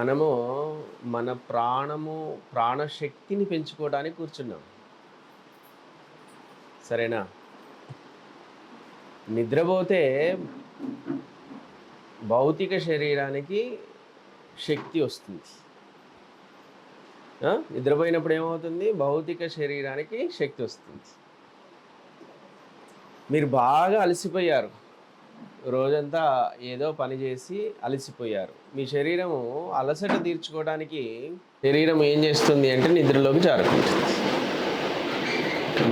మనము మన ప్రాణము ప్రాణశక్తిని పెంచుకోవడానికి కూర్చున్నాం. సరేనా? నిద్రపోతే భౌతిక శరీరానికి శక్తి వస్తుంది. నిద్రపోయినప్పుడు ఏమవుతుంది? భౌతిక శరీరానికి శక్తి వస్తుంది. మీరు బాగా అలసిపోయారు. రోజంతా ఏదో పని చేసి అలసిపోయారు. మీ శరీరము అలసట తీర్చుకోవడానికి శరీరం ఏం చేస్తుంది అంటే నిద్రలోకి జారుకుంటుంది.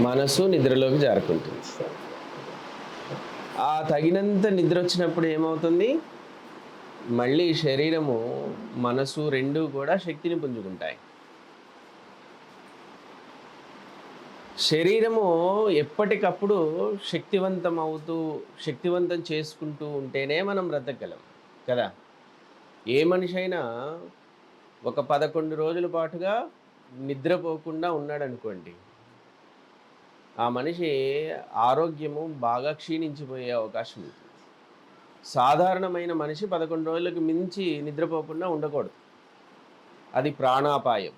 మనసు నిద్రలోకి జారుకుంటుంది. ఆ తగినంత నిద్ర వచ్చినప్పుడు ఏమవుతుంది? మళ్ళీ శరీరము మనసు రెండు కూడా శక్తిని పుంజుకుంటాయి. శరీరము ఎప్పటికప్పుడు శక్తివంతం అవుతూ శక్తివంతం చేసుకుంటూ ఉంటేనే మనం బ్రతకగలం కదా? ఏ మనిషి అయినా ఒక పదకొండు రోజుల పాటుగా నిద్రపోకుండా ఉన్నాడనుకోండి ఆ మనిషి ఆరోగ్యము బాగా క్షీణించిపోయే అవకాశం ఉంది సాధారణమైన మనిషి పదకొండు రోజులకు మించి నిద్రపోకుండా ఉండకూడదు. అది ప్రాణాపాయం.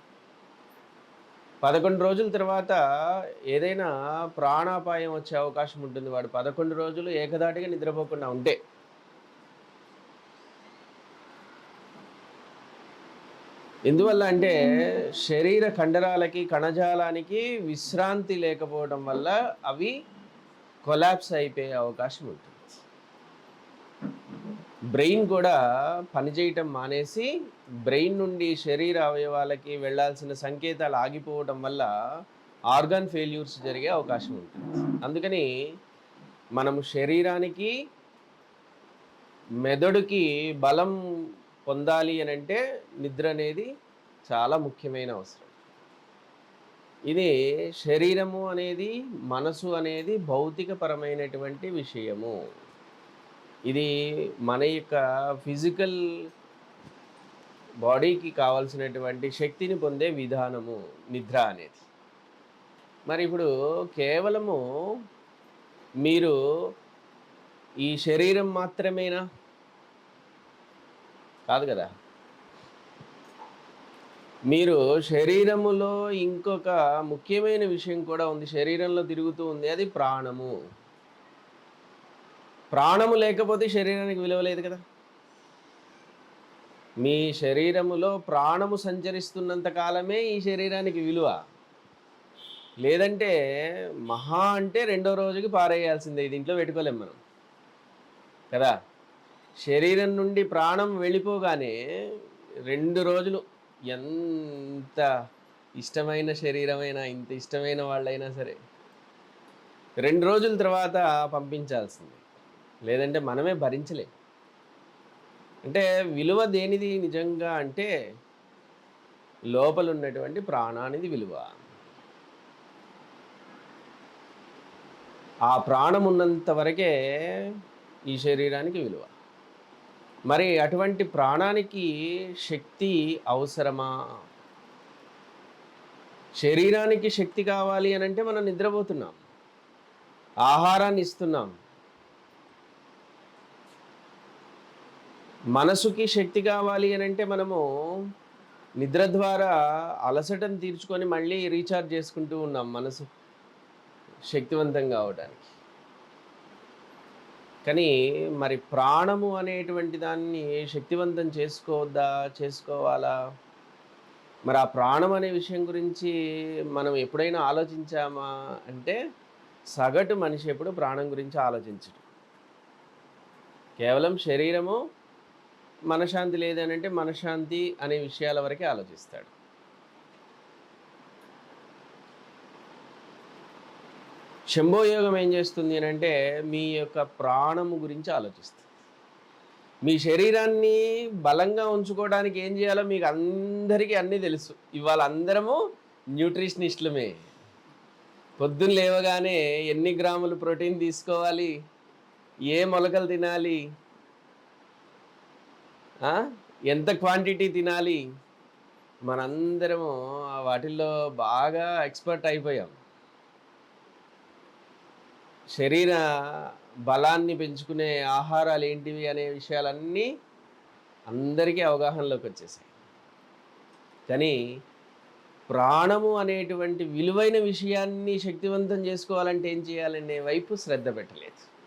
పదకొండు రోజుల తర్వాత ఏదైనా ప్రాణాపాయం వచ్చే అవకాశం ఉంటుంది. వాడు పదకొండు రోజులు ఏకదాటిగా నిద్రపోకుండా ఉంటే. ఎందువల్ల అంటే శరీర కండరాలకి కణజాలానికి విశ్రాంతి లేకపోవడం వల్ల అవి కొలాప్స్ అయిపోయే అవకాశం ఉంటుంది. బ్రెయిన్ కూడా పనిచేయటం మానేసి బ్రెయిన్ నుండి శరీర అవయవాలకి వెళ్ళాల్సిన సంకేతాలు ఆగిపోవడం వల్ల ఆర్గాన్ ఫెయిల్యూర్స్ జరిగే అవకాశం ఉంటుంది. అందుకని మనము శరీరానికి మెదడుకి బలం పొందాలి అని అంటే నిద్ర అనేది చాలా ముఖ్యమైన అవసరం. ఇది శరీరము అనేది మనసు అనేది భౌతికపరమైనటువంటి విషయము. ఇది మన యొక్క ఫిజికల్ బాడీకి కావాల్సినటువంటి శక్తిని పొందే విధానము నిద్ర అనేది. మరి ఇప్పుడు కేవలము మీరు ఈ శరీరం మాత్రమేనా? కాదు కదా. మీరు శరీరములో ఇంకొక ముఖ్యమైన విషయం కూడా ఉంది. శరీరంలో తిరుగుతూ ఉంది. అది ప్రాణము. ప్రాణము లేకపోతే శరీరానికి విలువ లేదు కదా. మీ శరీరములో ప్రాణము సంచరిస్తున్నంత కాలమే ఈ శరీరానికి విలువ. లేదంటే మహా అంటే రెండో రోజుకి పారేయాల్సిందే దీంట్లో పెట్టుకోలేం మనం. కదా? శరీరం నుండి ప్రాణం వెళ్ళిపోగానే రెండు రోజులు ఎంత ఇష్టమైన శరీరమైనా ఇంత ఇష్టమైన వాళ్ళైనా సరే రెండు రోజుల తర్వాత పంపించాల్సింది. లేదంటే మనమే భరించలేం. అంటే విలువ దేనిది నిజంగా అంటే లోపల ఉన్నటువంటి ప్రాణానిది విలువ. ఆ ప్రాణం ఉన్నంత వరకే ఈ శరీరానికి విలువ. మరి అటువంటి ప్రాణానికి శక్తి అవసరమా? శరీరానికి శక్తి కావాలి అని అంటే మనం నిద్రపోతున్నాం. ఆహారాన్ని ఇస్తున్నాం. మనసుకి శక్తి కావాలి అని అంటే మనము నిద్ర ద్వారా అలసటను తీర్చుకొని మళ్ళీ రీఛార్జ్ చేసుకుంటూ ఉన్నాం మనసు శక్తివంతం కావడానికి కానీ మరి ప్రాణము అనేటువంటి దాన్ని శక్తివంతం చేసుకోవద్దా చేసుకోవాలా? మరి ఆ ప్రాణం అనే విషయం గురించి మనం ఎప్పుడైనా ఆలోచించామా? అంటే సగటు మనిషి ఎప్పుడు ప్రాణం గురించి ఆలోచించడు. కేవలం శరీరము మనశ్శాంతి లేదని అంటే మనశ్శాంతి అనే విషయాల వరకే ఆలోచిస్తాడు. శంభోయోగం ఏం చేస్తుంది అని అంటే మీ యొక్క ప్రాణము గురించి ఆలోచిస్తుంది. మీ శరీరాన్ని బలంగా ఉంచుకోవడానికి ఏం చేయాలో మీకు అందరికీ అన్నీ తెలుసు. ఇవాళ అందరము న్యూట్రిషనిస్టులమే. పొద్దున్న లేవగానే ఎన్ని గ్రాములు ప్రోటీన్ తీసుకోవాలి? ఏ మొలకలు తినాలి? ఎంత క్వాంటిటీ తినాలి? మనందరము ఆ వాటిల్లో బాగా ఎక్స్పర్ట్ అయిపోయాం. శరీర బలాన్ని పెంచుకునే ఆహారాలు ఏంటివి అనే విషయాలన్నీ అందరికీ అవగాహనలోకి వచ్చేసాయి. కానీ ప్రాణము అనేటువంటి విలువైన విషయాన్ని శక్తివంతం చేసుకోవాలంటే ఏం చేయాలనే వైపు శ్రద్ధ పెట్టలేదు.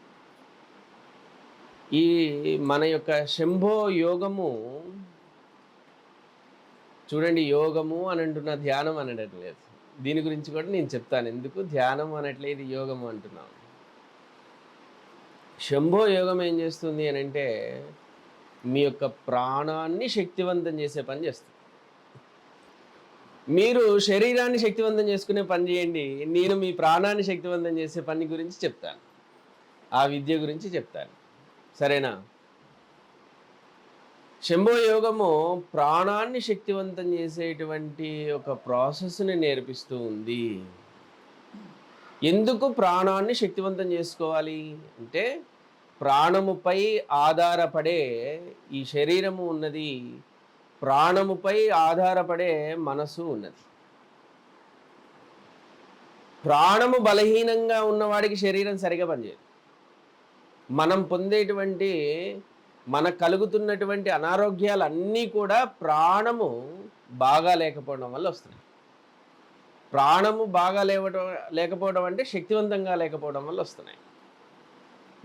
ఈ మన యొక్క శంభో యోగము చూడండి యోగము అని అంటున్న ధ్యానం అనడం లేదు దీని గురించి కూడా నేను చెప్తాను. ఎందుకు? ధ్యానం అనట్లేదు యోగము అంటున్నాం. శంభో యోగం ఏం చేస్తుంది అని అంటే మీ యొక్క ప్రాణాన్ని శక్తివంతం చేసే పని చేస్తుంది. మీరు శరీరాన్ని శక్తివంతం చేసుకునే పని చేయండి. నేను మీ ప్రాణాన్ని శక్తివంతం చేసే పని గురించి చెప్తాను. ఆ విద్య గురించి చెప్తాను. సరేనా? శంభో యోగము ప్రాణాన్ని శక్తివంతం చేసేటువంటి ఒక ప్రాసెస్ని నేర్పిస్తూ ఉంది. ఎందుకు ప్రాణాన్ని శక్తివంతం చేసుకోవాలి? అంటే ప్రాణముపై ఆధారపడే ఈ శరీరము ఉన్నది ప్రాణముపై ఆధారపడే మనసు ఉన్నది. ప్రాణము బలహీనంగా ఉన్నవాడికి శరీరం సరిగా పనిచేయదు. మనం పొందేటువంటి మన కలుగుతున్నటువంటి అనారోగ్యాలు అన్నీ కూడా ప్రాణము బాగా లేకపోవడం వల్ల వస్తున్నాయి. ప్రాణము బాగా లేవటం లేకపోవడం అంటే శక్తివంతంగా లేకపోవడం వల్ల వస్తున్నాయి.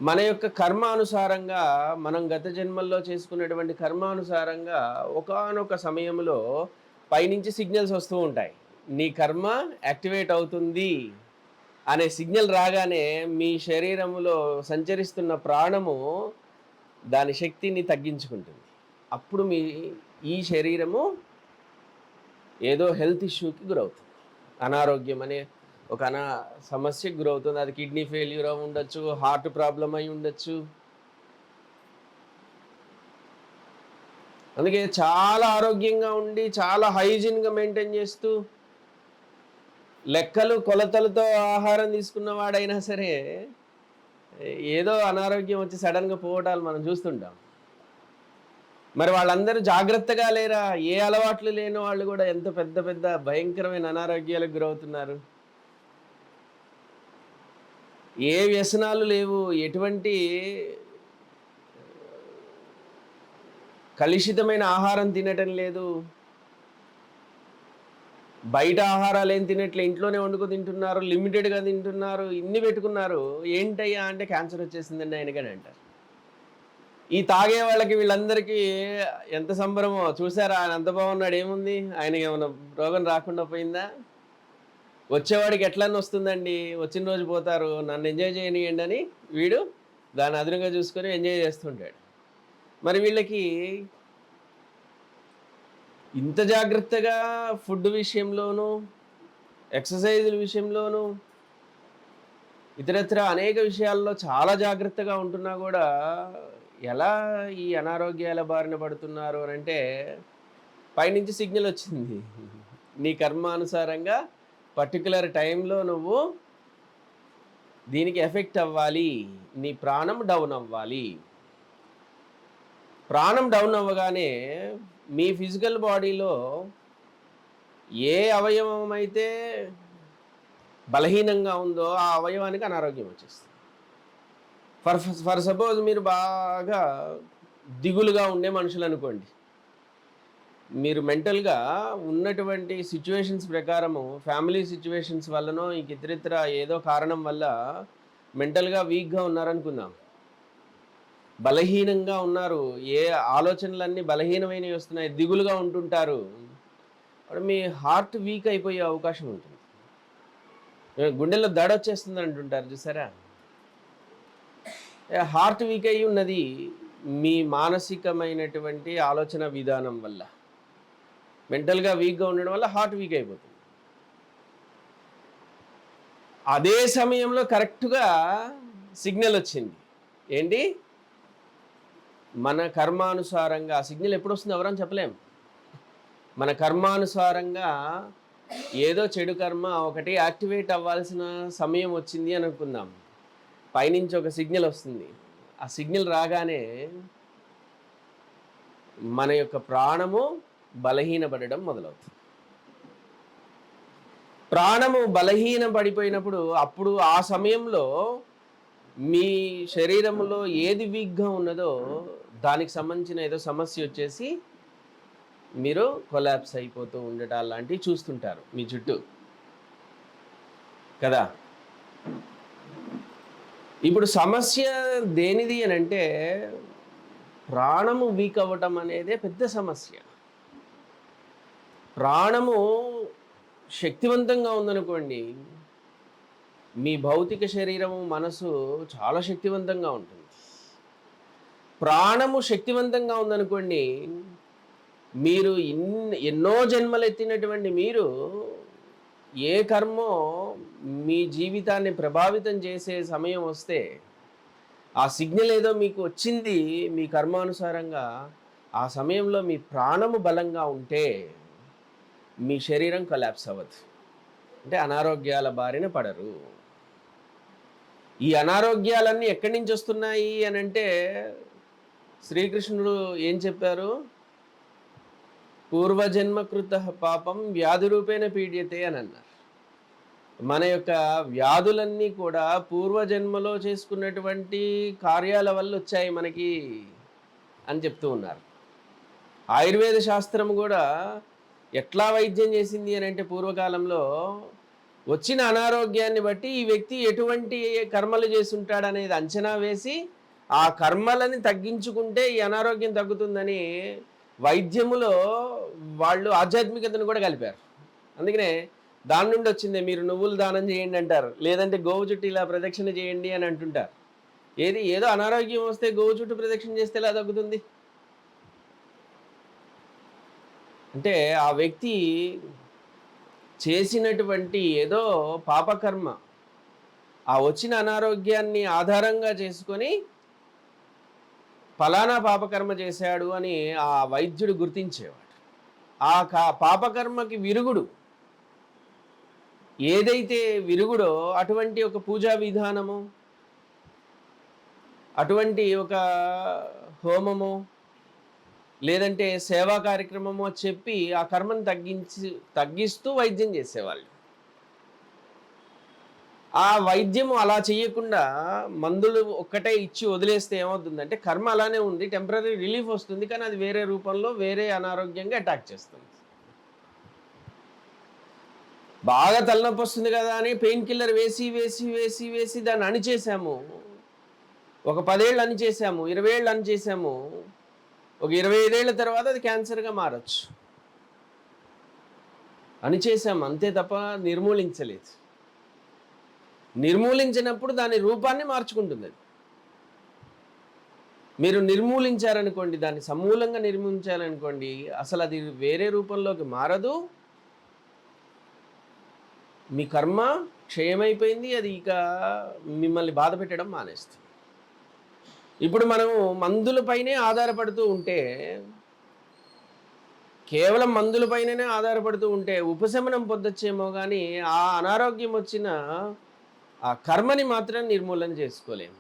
మన యొక్క కర్మానుసారంగా మనం గత జన్మల్లో చేసుకున్నటువంటి కర్మానుసారంగా ఒకానొక సమయంలో పైనుంచి సిగ్నల్స్ వస్తూ ఉంటాయి. నీ కర్మ యాక్టివేట్ అవుతుంది. అనే సిగ్నల్ రాగానే మీ శరీరంలో సంచరిస్తున్న ప్రాణము దాని శక్తిని తగ్గించుకుంటుంది. అప్పుడు మీ ఈ శరీరము ఏదో హెల్త్ ఇష్యూకి గురవుతుంది. అనారోగ్యం అనే ఒక అనా సమస్యకు గురవుతుంది. అది కిడ్నీ ఫెయిల్యూర్ అయి ఉండొచ్చు హార్ట్ ప్రాబ్లం అయి ఉండొచ్చు. అందుకే చాలా ఆరోగ్యంగా ఉండి చాలా హైజీన్గా మెయింటైన్ చేస్తూ లెక్కలు కొలతలతో ఆహారం తీసుకున్న వాడైనా సరే ఏదో అనారోగ్యం వచ్చి సడన్గా పోవటాలు మనం చూస్తుంటాం. మరి వాళ్ళందరూ జాగ్రత్తగా లేరా? ఏ అలవాట్లు లేని వాళ్ళు కూడా ఎంత పెద్ద పెద్ద భయంకరమైన అనారోగ్యాలకు గురవుతున్నారు? ఏ వ్యసనాలు లేవు? ఎటువంటి కలుషితమైన ఆహారం తినటం లేదు. బయట ఆహారాలు ఏం తినట్లే ఇంట్లోనే వండుకు తింటున్నారు లిమిటెడ్గా తింటున్నారు ఇన్ని పెట్టుకున్నారు. ఏంటయ్యా అంటే క్యాన్సర్ వచ్చేసిందండి ఆయనకని అంటారు ఈ తాగే వాళ్ళకి వీళ్ళందరికీ ఎంత సంబరమో చూసారా? ఆయన అంత బాగున్నాడు ఏముంది? ఆయనకి ఏమైనా రోగం రాకుండా పోయిందా? వచ్చేవాడికి ఎట్లని వస్తుందండి? వచ్చిన రోజు పోతారు నన్ను ఎంజాయ్ చేయనియండి అని వీడు దాన్ని అదనంగా చూసుకొని ఎంజాయ్ చేస్తుంటాడు. మరి వీళ్ళకి ఇంత జాగ్రత్తగా ఫుడ్ విషయంలోనూ ఎక్సర్సైజుల విషయంలోనూ ఇతరత్ర అనేక విషయాల్లో చాలా జాగ్రత్తగా ఉంటున్నా కూడా ఎలా ఈ అనారోగ్యాల బారిన పడుతున్నారు అని అంటే పైనుంచి సిగ్నల్ వచ్చింది. నీ కర్మానుసారంగా పర్టికులర్ టైంలో నువ్వు దీనికి ఎఫెక్ట్ అవ్వాలి. నీ ప్రాణం డౌన్ అవ్వాలి. ప్రాణం డౌన్ అవ్వగానే మీ ఫిజికల్ బాడీలో ఏ అవయవం అయితే బలహీనంగా ఉందో ఆ అవయవానికి అనారోగ్యం వచ్చేస్తుంది. ఫర్ ఫర్ సపోజ్ మీరు బాగా దిగులుగా ఉండే మనుషులు అనుకోండి. మీరు మెంటల్గా ఉన్నటువంటి సిచ్యువేషన్స్ ప్రకారము ఫ్యామిలీ సిచ్యువేషన్స్ వల్లనో ఇంక ఇతరితర ఏదో కారణం వల్ల మెంటల్గా వీక్గా ఉన్నారనుకుందాం. బలహీనంగా ఉన్నారు. ఏ ఆలోచనలన్నీ బలహీనమైనవి వస్తున్నాయి. దిగులుగా ఉంటుంటారు. అప్పుడు మీ హార్ట్ వీక్ అయిపోయే అవకాశం ఉంటుంది. గుండెల్లో దడ వచ్చేస్తుంది అంటుంటారు చూసారా? హార్ట్ వీక్ అయి ఉన్నది మీ మానసికమైనటువంటి ఆలోచన విధానం వల్ల. మెంటల్గా వీక్గా ఉండడం వల్ల హార్ట్ వీక్ అయిపోతుంది. అదే సమయంలో కరెక్ట్గా సిగ్నల్ వచ్చింది. ఏంటి? మన కర్మానుసారంగా ఆ సిగ్నల్ ఎప్పుడు వస్తుంది ఎవరని చెప్పలేం. మన కర్మానుసారంగా ఏదో చెడు కర్మ ఒకటి యాక్టివేట్ అవ్వాల్సిన సమయం వచ్చింది అని అనుకుందాం. పైనుంచి ఒక సిగ్నల్ వస్తుంది. ఆ సిగ్నల్ రాగానే మన యొక్క ప్రాణము బలహీనపడడం మొదలవుతుంది. ప్రాణము బలహీన పడిపోయినప్పుడు అప్పుడు ఆ సమయంలో మీ శరీరంలో ఏది వీక్గా ఉన్నదో దానికి సంబంధించిన ఏదో సమస్య వచ్చేసి మీరు కొలాప్స్ అయిపోతూ ఉండటం లాంటివి చూస్తుంటారు మీ చుట్టూ. కదా? ఇప్పుడు సమస్య దేనిది అని అంటే ప్రాణము వీక్ అవ్వటం అనేదే పెద్ద సమస్య. ప్రాణము శక్తివంతంగా ఉందనుకోండి మీ భౌతిక శరీరము మనసు చాలా శక్తివంతంగా ఉంటుంది. ప్రాణము శక్తివంతంగా ఉందనుకోండి మీరు ఇన్ ఎన్నో జన్మలు ఎత్తినటువంటి మీరు ఏ కర్మో మీ జీవితాన్ని ప్రభావితం చేసే సమయం వస్తే ఆ సిగ్నల్ ఏదో మీకు వచ్చింది మీ కర్మానుసారంగా ఆ సమయంలో మీ ప్రాణము బలంగా ఉంటే మీ శరీరం కొలాప్స్ అవ్వదు. అంటే అనారోగ్యాల బారిన పడరు. ఈ అనారోగ్యాలన్నీ ఎక్కడి నుంచి వస్తున్నాయి అని అంటే శ్రీకృష్ణుడు ఏం చెప్పారు? పూర్వజన్మకృత పాపం వ్యాధి రూపేణ పీడ్యతే అని అన్నారు. మన యొక్క వ్యాధులన్నీ కూడా పూర్వజన్మలో చేసుకున్నటువంటి కార్యాల వల్ల వచ్చాయి మనకి అని చెప్తూ ఉన్నారు. ఆయుర్వేద శాస్త్రం కూడా ఎట్లా వైద్యం చేసింది అని అంటే పూర్వకాలంలో వచ్చిన అనారోగ్యాన్ని బట్టి ఈ వ్యక్తి ఎటువంటి కర్మలు చేస్తుంటాడనేది అంచనా వేసి ఆ కర్మలని తగ్గించుకుంటే ఈ అనారోగ్యం తగ్గుతుందని వైద్యములో వాళ్ళు ఆధ్యాత్మికతను కూడా కలిపారు. అందుకనే దాని నుండి వచ్చింది మీరు నువ్వులు దానం చేయండి అంటారు లేదంటే గోవు చుట్టూ ఇలా ప్రదక్షిణ చేయండి అని అంటుంటారు. ఏది ఏదో అనారోగ్యం వస్తే గోవు చుట్టూ ప్రదక్షిణ చేస్తే ఎలా తగ్గుతుంది? అంటే ఆ వ్యక్తి చేసినటువంటి ఏదో పాపకర్మ ఆ వచ్చిన అనారోగ్యాన్ని ఆధారంగా చేసుకొని ఫలానా పాపకర్మ చేశాడు అని ఆ వైద్యుడు గుర్తించేవాడు. ఆ కా పాపకర్మకి విరుగుడు ఏదైతే విరుగుడో అటువంటి ఒక పూజా విధానము అటువంటి ఒక హోమము లేదంటే సేవా కార్యక్రమము చెప్పి ఆ కర్మను తగ్గించి తగ్గిస్తూ వైద్యం చేసేవాళ్ళు. ఆ వైద్యము అలా చేయకుండా మందులు ఒక్కటే ఇచ్చి వదిలేస్తే ఏమవుతుందంటే కర్మ అలానే ఉంది టెంపరీ రిలీఫ్ వస్తుంది కానీ అది వేరే రూపంలో వేరే అనారోగ్యంగా అటాక్ చేస్తుంది. బాగా తలనొప్పి వస్తుంది కదా అని పెయిన్ కిల్లర్ వేసి వేసి వేసి వేసి దాన్ని అణిచేసాము. ఒక పదేళ్ళు అణిచేసాము ఇరవై ఏళ్ళు అణిచేసాము. ఒక ఇరవై ఐదేళ్ళ తర్వాత అది క్యాన్సర్గా మారచ్చు. అణిచేసాము అంతే తప్ప నిర్మూలించలేదు. నిర్మూలించినప్పుడు దాని రూపాన్ని మార్చుకుంటుంది అది. మీరు నిర్మూలించారనుకోండి దాన్ని సమూలంగా నిర్మూలించారనుకోండి అసలు అది వేరే రూపంలోకి మారదు. మీ కర్మ క్షయమైపోయింది అది ఇక మిమ్మల్ని బాధ పెట్టడం మానేస్తుంది. ఇప్పుడు మనము మందులపైనే ఆధారపడుతూ ఉంటే కేవలం మందులపైననే ఆధారపడుతూ ఉంటే ఉపశమనం పొందొచ్చేమో కానీ ఆ అనారోగ్యం వచ్చిన ఆ కర్మని మాత్రం నిర్మూలన చేసుకోలేము.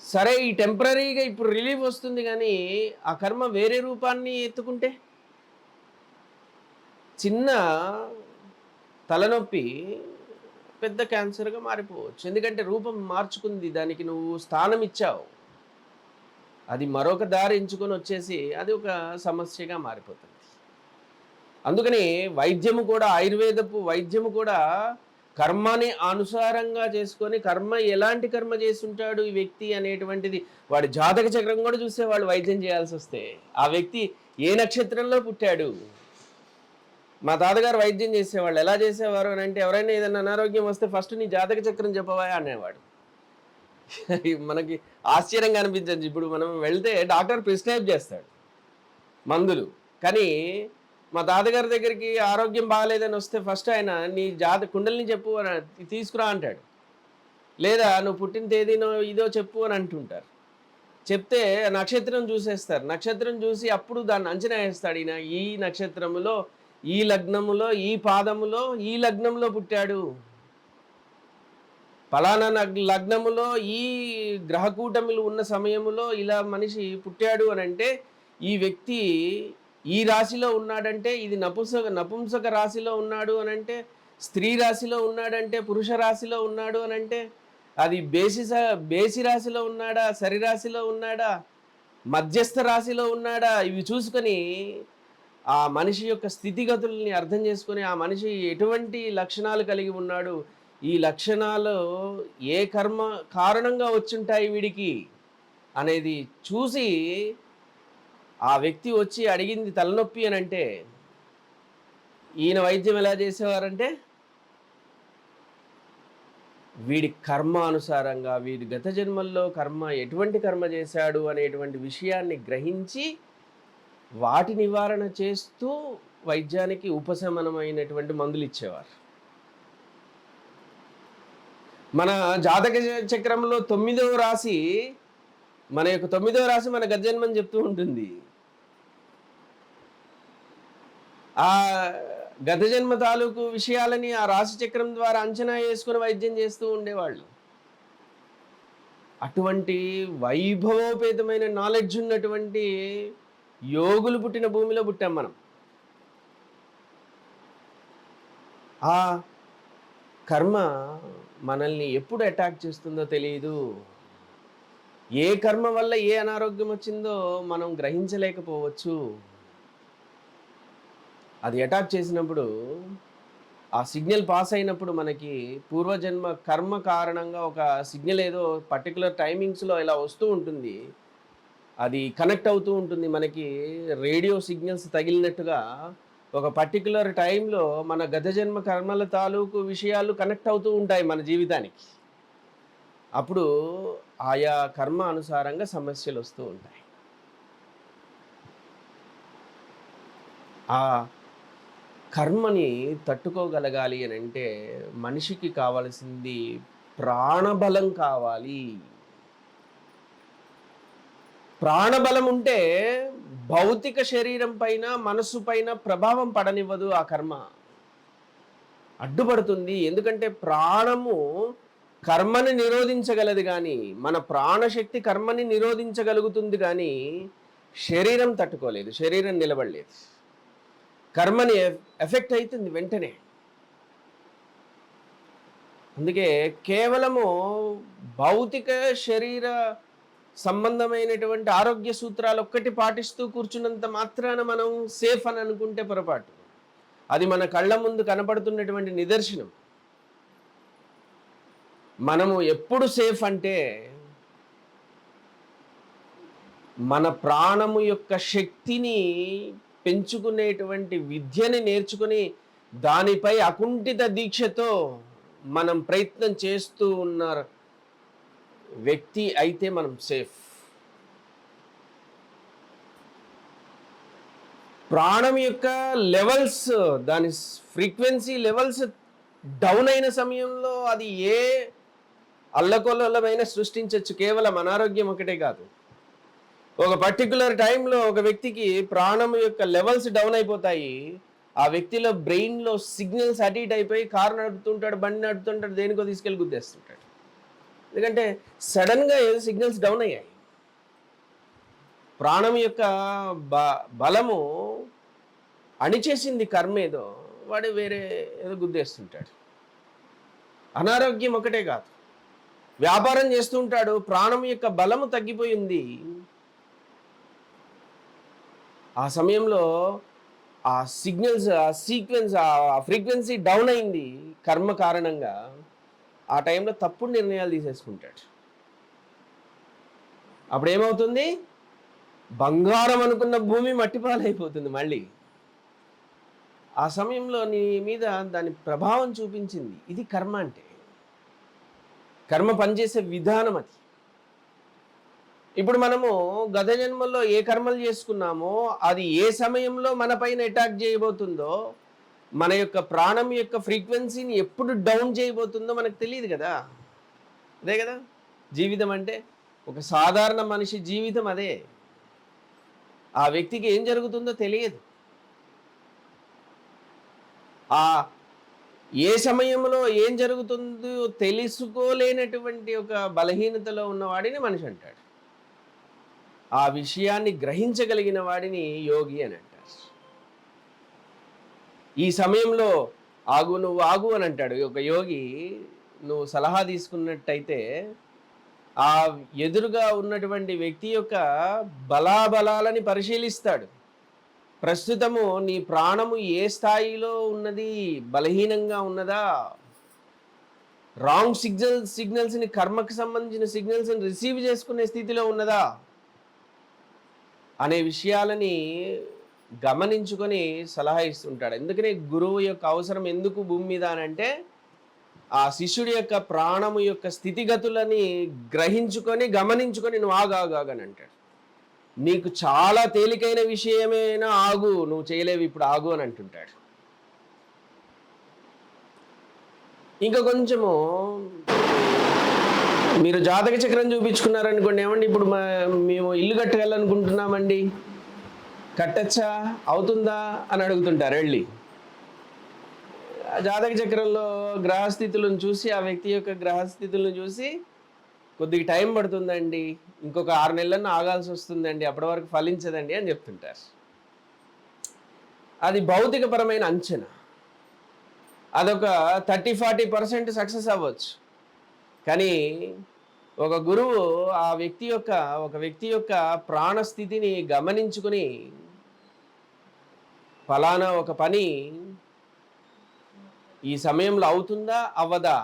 సరే ఈ టెంపరీగా ఇప్పుడు రిలీఫ్ వస్తుంది కానీ ఆ కర్మ వేరే రూపాన్ని ఎత్తుకుంటే? చిన్న తలనొప్పి పెద్ద క్యాన్సర్గా మారిపోవచ్చు. ఎందుకంటే రూపం మార్చుకుంది. దానికి నువ్వు స్థానం ఇచ్చావు. అది మరొక దారి ఎంచుకొని వచ్చేసి అది ఒక సమస్యగా మారిపోతుంది. అందుకని వైద్యము కూడా ఆయుర్వేదపు వైద్యము కూడా కర్మని అనుసారంగా చేసుకొని కర్మ ఎలాంటి కర్మ చేస్తుంటాడు ఈ వ్యక్తి అనేటువంటిది వాడి జాతక చక్రం కూడా చూస్తే వాళ్ళు వైద్యం చేయాల్సి వస్తే. ఆ వ్యక్తి ఏ నక్షత్రంలో పుట్టాడు? మా తాతగారు వైద్యం చేసేవాళ్ళు. ఎలా చేసేవారు అని అంటే ఎవరైనా ఏదైనా అనారోగ్యం వస్తే ఫస్ట్ నీ జాతక చక్రం చెప్పవా అనేవాడు. మనకి ఆశ్చర్యంగా అనిపించచ్చు ఇప్పుడు మనం వెళ్తే డాక్టర్ ప్రిస్క్రైబ్ చేస్తాడు మందులు. కానీ మా తాతగారి దగ్గరికి ఆరోగ్యం బాగాలేదని వస్తే ఫస్ట్ ఆయన నీ జాత కుండల్ని చెప్పు అని తీసుకురా అంటాడు. లేదా నువ్వు పుట్టిన తేదీనో ఇదో చెప్పు అని అంటుంటారు. చెప్తే నక్షత్రం చూసేస్తారు. నక్షత్రం చూసి అప్పుడు దాన్ని అంచనా వేస్తాడు ఈయన. ఈ నక్షత్రంలో ఈ లగ్నములో ఈ పాదములో ఈ లగ్నంలో పుట్టాడు. ఫలానా నగ్- లగ్నములో ఈ గ్రహకూటములు ఉన్న సమయములో ఇలా మనిషి పుట్టాడు అని అంటే ఈ వ్యక్తి ఈ రాశిలో ఉన్నాడంటే ఇది నపుంసక నపుంసక రాశిలో ఉన్నాడు అని అంటే స్త్రీ రాశిలో ఉన్నాడంటే పురుష రాశిలో ఉన్నాడు అని అంటే అది బేసిస బేసి రాశిలో ఉన్నాడా సరిరాశిలో ఉన్నాడా మధ్యస్థ రాశిలో ఉన్నాడా ఇవి చూసుకొని ఆ మనిషి యొక్క స్థితిగతుల్ని అర్థం చేసుకుని ఆ మనిషి ఎటువంటి లక్షణాలు కలిగి ఉన్నాడు? ఈ లక్షణాలు ఏ కర్మ కారణంగా వచ్చుంటాయి వీడికి? అనేది చూసి ఆ వ్యక్తి వచ్చి అడిగింది తలనొప్పి అని అంటే ఈయన వైద్యం ఎలా చేసేవారంటే వీడి కర్మ అనుసారంగా వీడి గత జన్మల్లో కర్మ ఎటువంటి కర్మ చేశాడు అనేటువంటి విషయాన్ని గ్రహించి వాటి నివారణ చేస్తూ వైద్యానికి ఉపశమనమైనటువంటి మందులు ఇచ్చేవారు. మన జాతక చక్రంలో తొమ్మిదవ రాశి మన యొక్క తొమ్మిదవ రాశి మన గజన్మని చెప్తూ ఉంటుంది. ఆ గత జన్మ తాలూకు విషయాలని ఆ రాశి చక్రం ద్వారా అంచనా వేసుకుని వైద్యం చేస్తూ ఉండేవాళ్ళు. అటువంటి వైభవోపేతమైన నాలెడ్జ్ ఉన్నటువంటి యోగులు పుట్టిన భూమిలో పుట్టాం మనం. ఆ కర్మ మనల్ని ఎప్పుడు అటాక్ చేస్తుందో తెలియదు ఏ కర్మ వల్ల ఏ అనారోగ్యం వచ్చిందో మనం గ్రహించలేకపోవచ్చు. అది అటాక్ చేసినప్పుడు ఆ సిగ్నల్ పాస్ అయినప్పుడు మనకి పూర్వజన్మ కర్మ కారణంగా ఒక సిగ్నల్ ఏదో పర్టికులర్ టైమింగ్స్లో ఇలా వస్తూ ఉంటుంది. అది కనెక్ట్ అవుతూ ఉంటుంది. మనకి రేడియో సిగ్నల్స్ తగిలినట్టుగా ఒక పర్టికులర్ టైంలో మన గత జన్మ కర్మల తాలూకు విషయాలు కనెక్ట్ అవుతూ ఉంటాయి మన జీవితానికి. అప్పుడు ఆయా కర్మ అనుసారంగా సమస్యలు వస్తూ ఉంటాయి. ఆ కర్మని తట్టుకోగలగాలి అని అంటే మనిషికి కావలసింది ప్రాణబలం కావాలి. ప్రాణబలం ఉంటే భౌతిక శరీరం పైన మనసు పైన ప్రభావం పడనివ్వదు ఆ కర్మ. అడ్డుపడుతుంది. ఎందుకంటే ప్రాణము కర్మని నిరోధించగలదు కానీ మన ప్రాణశక్తి కర్మని నిరోధించగలుగుతుంది కానీ శరీరం తట్టుకోలేదు శరీరం నిలబడలేదు. కర్మని ఎఫెక్ట్ అవుతుంది వెంటనే. అందుకే కేవలము భౌతిక శరీర సంబంధమైనటువంటి ఆరోగ్య సూత్రాలు ఒక్కటి పాటిస్తూ కూర్చున్నంత మాత్రాన మనం సేఫ్ అని అనుకుంటే పొరపాటు. అది మన కళ్ళ ముందు కనపడుతున్నటువంటి నిదర్శనం. మనము ఎప్పుడు సేఫ్ అంటే మన ప్రాణము యొక్క శక్తిని పెంచుకునేటువంటి విద్యని నేర్చుకుని దానిపై అకుంఠిత దీక్షతో మనం ప్రయత్నం చేస్తూ ఉన్నారు. వ్యక్తి అయితే మనం సేఫ్. ప్రాణం యొక్క లెవెల్స్ దాని ఫ్రీక్వెన్సీ లెవెల్స్ డౌన్ అయిన సమయంలో అది ఏ అల్లకొల్లమైనా సృష్టించవచ్చు కేవలం అనారోగ్యం ఒకటే కాదు. ఒక పర్టికులర్ టైంలో ఒక వ్యక్తికి ప్రాణం యొక్క లెవెల్స్ డౌన్ అయిపోతాయి. ఆ వ్యక్తిలో బ్రెయిన్లో సిగ్నల్స్ అటు ఇటు అయిపోయి కారు నడుపుతుంటాడు బండి నడుపుతుంటాడు దేనికో తీసుకెళ్ళి గుద్దేస్తుంటాడు. ఎందుకంటే సడన్గా ఏదో సిగ్నల్స్ డౌన్ అయ్యాయి. ప్రాణం యొక్క బ బలము అణిచేసింది కర్మ ఏదో వాడు వేరే ఏదో గుద్దేస్తుంటాడు. అనారోగ్యం ఒకటే కాదు. వ్యాపారం చేస్తుంటాడు ప్రాణం యొక్క బలము తగ్గిపోయింది. ఆ సమయంలో ఆ సిగ్నల్స్ ఆ సీక్వెన్స్ ఆ ఫ్రీక్వెన్సీ డౌన్ అయింది కర్మ కారణంగా. ఆ టైంలో తప్పుడు నిర్ణయాలు తీసేసుకుంటాడు. అప్పుడు ఏమవుతుంది బంగారం అనుకున్న భూమి మట్టిపాలైపోతుంది మళ్ళీ. ఆ సమయంలో నీ మీద దాని ప్రభావం చూపించింది. ఇది కర్మ అంటే. కర్మ పనిచేసే విధానం అది. ఇప్పుడు మనము గత జన్మల్లో ఏ కర్మలు చేసుకున్నామో అది ఏ సమయంలో మన పైన అటాక్ చేయబోతుందో మన యొక్క ప్రాణం యొక్క ఫ్రీక్వెన్సీని ఎప్పుడు డౌన్ చేయబోతుందో మనకు తెలియదు కదా. అదే కదా? జీవితం అంటే ఒక సాధారణ మనిషి జీవితం అదే. ఆ వ్యక్తికి ఏం జరుగుతుందో తెలియదు. ఆ ఏ సమయంలో ఏం జరుగుతుందో తెలుసుకోలేనటువంటి ఒక బలహీనతలో ఉన్నవాడిని మనిషి అంటాడు. ఆ విషయాన్ని గ్రహించగలిగిన వాడిని యోగి అని ఈ సమయంలో ఆగు నువ్వు ఆగు అని అంటాడు. ఒక యోగి నువ్వు సలహా తీసుకున్నట్టయితే ఆ ఎదురుగా ఉన్నటువంటి వ్యక్తి యొక్క బలాబలాలని పరిశీలిస్తాడు. ప్రస్తుతము నీ ప్రాణము ఏ స్థాయిలో ఉన్నది? బలహీనంగా ఉన్నదా? రాంగ్ సిగ్నల్ సిగ్నల్స్ని కర్మకు సంబంధించిన సిగ్నల్స్ని రిసీవ్ చేసుకునే స్థితిలో ఉన్నదా? అనే విషయాలని గమనించుకొని సలహా ఇస్తుంటాడు. ఎందుకనే గురువు యొక్క అవసరం ఎందుకు భూమి మీద అని అంటే ఆ శిష్యుడి యొక్క ప్రాణము యొక్క స్థితిగతులని గ్రహించుకొని గమనించుకొని నువ్వు ఆగాగాగని అని అంటాడు. నీకు చాలా తేలికైన విషయమైనా ఆగు నువ్వు చేయలేవు ఇప్పుడు ఆగు అని అంటుంటాడు. ఇంకా కొంచెము మీరు జాతక చక్రం చూపించుకున్నారనుకోండి ఏమండి ఇప్పుడు మేము ఇల్లు కట్టగలనుకుంటున్నామండి కట్టచ్చా? అవుతుందా? అని అడుగుతుంటారు వెళ్ళి. జాతక చక్రంలో గ్రహస్థితులను చూసి ఆ వ్యక్తి యొక్క గ్రహస్థితులను చూసి కొద్దిగా టైం పడుతుందండి. ఇంకొక ఆరు నెలలను ఆగాల్సి వస్తుందండి. అప్పటి వరకు ఫలించదండి అని చెప్తుంటారు. అది భౌతికపరమైన అంచనా. అదొక థర్టీ ఫార్టీ పర్సెంట్ సక్సెస్ అవ్వచ్చు. కానీ ఒక గురువు ఆ వ్యక్తి యొక్క ఒక వ్యక్తి యొక్క ప్రాణస్థితిని గమనించుకుని ఫలానా ఒక పని ఈ సమయంలో అవుతుందా? అవ్వదా?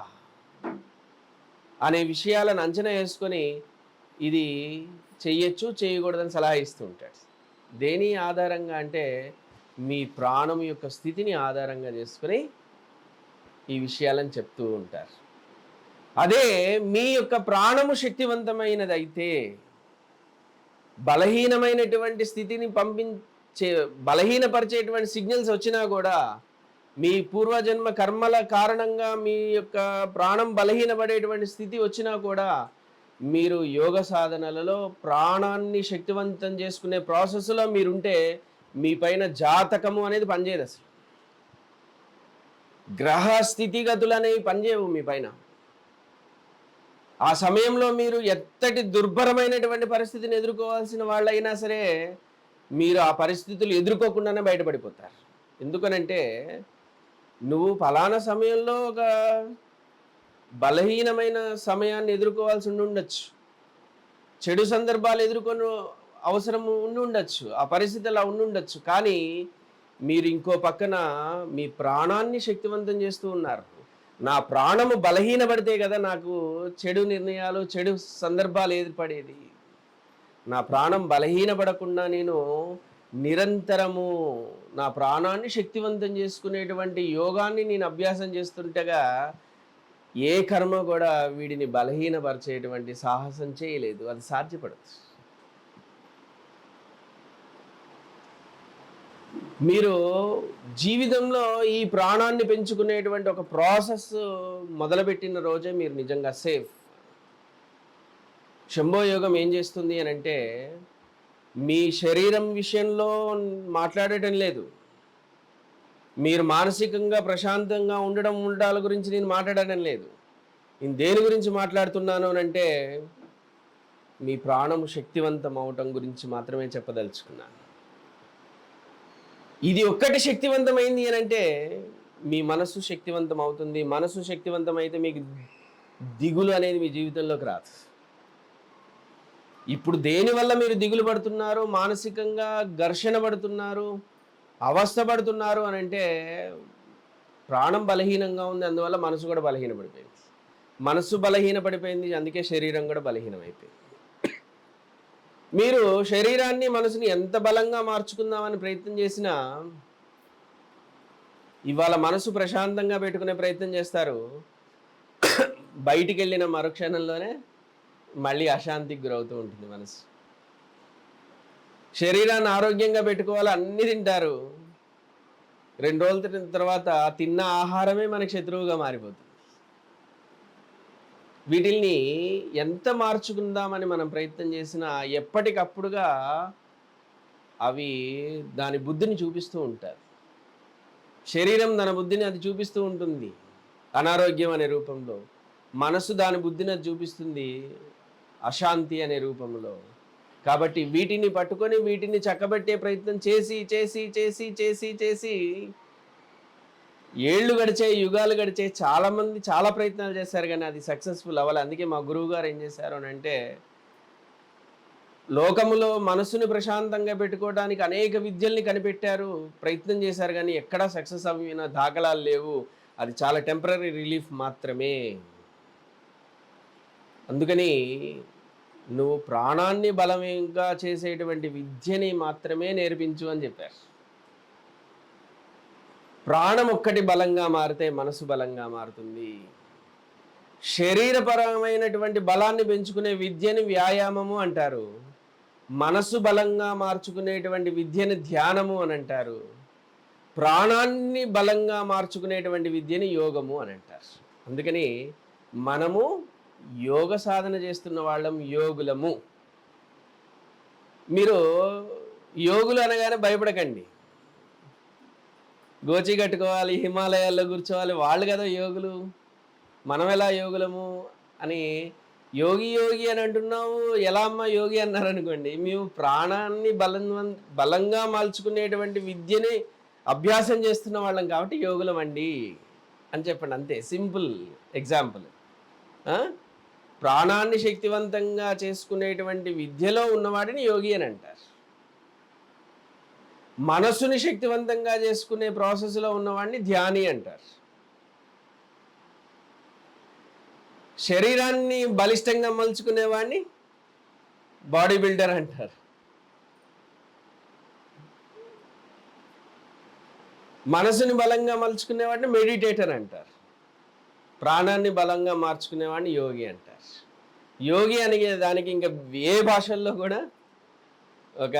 అనే విషయాలను అంచనా వేసుకొని ఇది చెయ్యొచ్చు చేయకూడదని సలహా ఇస్తూ ఉంటాడు. దేని ఆధారంగా అంటే మీ ప్రాణం యొక్క స్థితిని ఆధారంగా చేసుకుని ఈ విషయాలను చెప్తూ ఉంటారు. అదే మీ యొక్క ప్రాణము శక్తివంతమైనది అయితే బలహీనమైనటువంటి స్థితిని చే బలహీనపరిచేటువంటి సిగ్నల్స్ వచ్చినా కూడా మీ పూర్వజన్మ కర్మల కారణంగా మీ యొక్క ప్రాణం బలహీనపడేటువంటి స్థితి వచ్చినా కూడా మీరు యోగ సాధనలలో ప్రాణాన్ని శక్తివంతం చేసుకునే ప్రాసెస్లో మీరుంటే మీ పైన జాతకము అనేది పనిచేయదు అసలు. గ్రహ స్థితిగతులు అనేవి పనిచేయవు మీ పైన. ఆ సమయంలో మీరు ఎత్తటి దుర్భరమైనటువంటి పరిస్థితిని ఎదుర్కోవాల్సిన వాళ్ళైనా సరే మీరు ఆ పరిస్థితులు ఎదుర్కోకుండానే బయటపడిపోతారు. ఎందుకనంటే నువ్వు ఫలానా సమయంలో ఒక బలహీనమైన సమయాన్ని ఎదుర్కోవాల్సి ఉండి ఉండొచ్చు. చెడు సందర్భాలు ఎదుర్కొని అవసరం ఉండి ఉండొచ్చు. ఆ పరిస్థితి అలా ఉండి ఉండొచ్చు. కానీ మీరు ఇంకో పక్కన మీ ప్రాణాన్ని శక్తివంతం చేస్తూ ఉన్నారు. నా ప్రాణము బలహీనపడితే కదా నాకు చెడు నిర్ణయాలు చెడు సందర్భాలు ఏర్పడేది. నా ప్రాణం బలహీనపడకుండా నేను నిరంతరము నా ప్రాణాన్ని శక్తివంతం చేసుకునేటువంటి యోగాన్ని నేను అభ్యాసం చేస్తుంటగా ఏ కర్మ కూడా వీడిని బలహీనపరిచేటువంటి సాహసం చేయలేదు. అది సాధ్యపడదు. మీరు జీవితంలో ఈ ప్రాణాన్ని పెంచుకునేటువంటి ఒక ప్రాసెస్ మొదలుపెట్టిన రోజే మీరు నిజంగా సేఫ్. శంభోయోగం ఏం చేస్తుంది అని అంటే మీ శరీరం విషయంలో మాట్లాడటం లేదు. మీరు మానసికంగా ప్రశాంతంగా ఉండడం ఉండాల గురించి నేను మాట్లాడడం లేదు. నేను దేని గురించి మాట్లాడుతున్నాను అని అంటే మీ ప్రాణం శక్తివంతం అవటం గురించి మాత్రమే చెప్పదలుచుకున్నాను. ఇది ఒక్కటి శక్తివంతమైంది అని అంటే మీ మనసు శక్తివంతం అవుతుంది. మనసు శక్తివంతం అయితే మీకు దిగులు అనేది మీ జీవితంలోకి రాదు. ఇప్పుడు దేనివల్ల మీరు దిగులు పడుతున్నారు? మానసికంగా ఘర్షణ పడుతున్నారు? అవస్థ పడుతున్నారు అని అంటే ప్రాణం బలహీనంగా ఉంది అందువల్ల మనసు కూడా బలహీనపడిపోయింది. మనసు బలహీనపడిపోయింది అందుకే శరీరం కూడా బలహీనమైపోయింది. మీరు శరీరాన్ని మనసుని ఎంత బలంగా మార్చుకుందామని ప్రయత్నం చేసినా ఇవాళ మనసు ప్రశాంతంగా పెట్టుకునే ప్రయత్నం చేస్తారు. బయటికి వెళ్ళిన మరుక్షణంలోనే మళ్ళీ అశాంతికి గురవుతూ ఉంటుంది మనసు. శరీరాన్ని ఆరోగ్యంగా పెట్టుకోవాలి అన్ని తింటారు. రెండు రోజుల తిన్న తర్వాత తిన్న ఆహారమే మనకు శత్రువుగా మారిపోతుంది. వీటిల్ని ఎంత మార్చుకుందామని మనం ప్రయత్నం చేసినా ఎప్పటికప్పుడుగా అవి దాని బుద్ధిని చూపిస్తూ ఉంటారు. శరీరం దాని బుద్ధిని అది చూపిస్తూ ఉంటుంది. అనారోగ్యం అనే రూపంలో మనసు దాని బుద్ధిని అది చూపిస్తుంది. అశాంతి అనే రూపంలో. కాబట్టి వీటిని పట్టుకొని వీటిని చక్కబెట్టే ప్రయత్నం చేసి చేసి చేసి చేసి చేసి ఏళ్ళు గడిచే యుగాలు గడిచే చాలామంది చాలా ప్రయత్నాలు చేశారు కానీ అది సక్సెస్ఫుల్ అవ్వాలి. అందుకే మా గురువు గారు ఏం చేశారు అని అంటే లోకములో మనసుని ప్రశాంతంగా పెట్టుకోవడానికి అనేక విద్యల్ని కనిపెట్టారు ప్రయత్నం చేశారు కానీ ఎక్కడా సక్సెస్ అవ్విన దాఖలాలు లేవు. అది చాలా టెంపరీ రిలీఫ్ మాత్రమే. అందుకని నువ్వు ప్రాణాన్ని బలంగా చేసేటువంటి విద్యని మాత్రమే నేర్పించు అని చెప్పారు. ప్రాణం ఒక్కటి బలంగా మారితే మనసు బలంగా మారుతుంది. శరీరపరమైనటువంటి బలాన్ని పెంచుకునే విద్యని వ్యాయామము అంటారు. మనసు బలంగా మార్చుకునేటువంటి విద్యని ధ్యానము అని అంటారు. ప్రాణాన్ని బలంగా మార్చుకునేటువంటి విద్యని యోగము అని అంటారు. అందుకని మనము యోగ సాధన చేస్తున్న వాళ్ళం యోగులము. మీరు యోగులు అనగానే భయపడకండి. గోచి కట్టుకోవాలి హిమాలయాల్లో కూర్చోవాలి వాళ్ళు కదా యోగులు. మనం ఎలా యోగులము అని యోగి యోగి అని అంటున్నావు ఎలా అమ్మ యోగి అన్నారు అనుకోండి మేము ప్రాణాన్ని బలం బలంగా మాల్చుకునేటువంటి విద్యని అభ్యాసం చేస్తున్న వాళ్ళం కాబట్టి యోగులం అండి అని చెప్పండి అంతే సింపుల్ ఎగ్జాంపుల్. ప్రాణాన్ని శక్తివంతంగా చేసుకునేటువంటి విద్యలో ఉన్నవాడిని యోగి అని అంటారు. మనసుని శక్తివంతంగా చేసుకునే ప్రాసెస్లో ఉన్నవాడిని ధ్యాని అంటారు. శరీరాన్ని బలిష్టంగా మలుచుకునేవాడిని బాడీ బిల్డర్ అంటారు. మనసుని బలంగా మలుచుకునేవాడిని మెడిటేటర్ అంటారు. ప్రాణాన్ని బలంగా మార్చుకునేవాడిని యోగి అంటారు. యోగి అనే దానికి ఇంకా ఏ భాషల్లో కూడా ఒక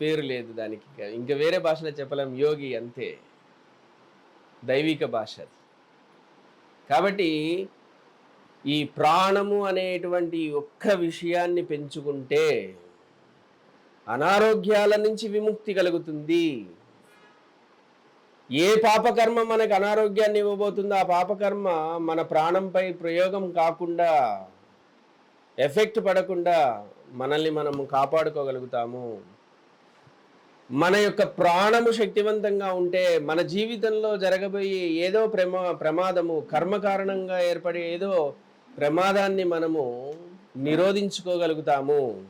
పేరు లేదు దానికి. ఇంకా ఇంకా వేరే భాషలో చెప్పలేం యోగి అంతే. దైవిక భాష అది. కాబట్టి ఈ ప్రాణము అనేటువంటి ఒక్క విషయాన్ని పెంచుకుంటే అనారోగ్యాల నుంచి విముక్తి కలుగుతుంది. ఏ పాపకర్మ మనకు అనారోగ్యాన్ని ఇవ్వబోతుందో ఆ పాపకర్మ మన ప్రాణంపై ప్రయోగం కాకుండా ఎఫెక్ట్ పడకుండా మనల్ని మనము కాపాడుకోగలుగుతాము. మన యొక్క ప్రాణము శక్తివంతంగా ఉంటే మన జీవితంలో జరగబోయే ఏదో ప్రమా ప్రమాదము కర్మ కారణంగా ఏర్పడే ఏదో ప్రమాదాన్ని మనము నిరోధించుకోగలుగుతాము.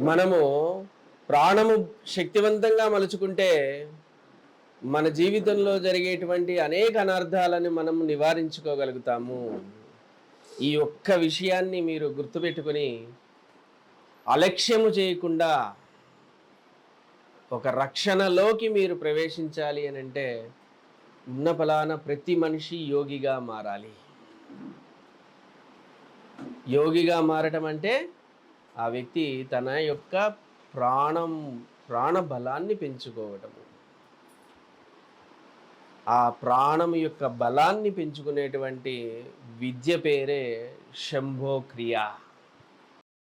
మనము ప్రాణము శక్తివంతంగా మలుచుకుంటే మన జీవితంలో జరిగేటువంటి అనేక అనర్థాలను మనం నివారించుకోగలుగుతాము. ఈ ఒక్క విషయాన్ని మీరు గుర్తుపెట్టుకొని అలక్ష్యము చేయకుండా ఒక రక్షణలోకి మీరు ప్రవేశించాలి అని అంటే ఉన్న ఫలాన ప్రతి మనిషి యోగిగా మారాలి. యోగిగా మారటం అంటే ఆ వ్యక్తి తన యొక్క ప్రాణం ప్రాణ బలాన్ని పెంచుకోవటము. ఆ ప్రాణం యొక్క బలాన్ని పెంచుకునేటువంటి విద్య పేరే శంభో క్రియ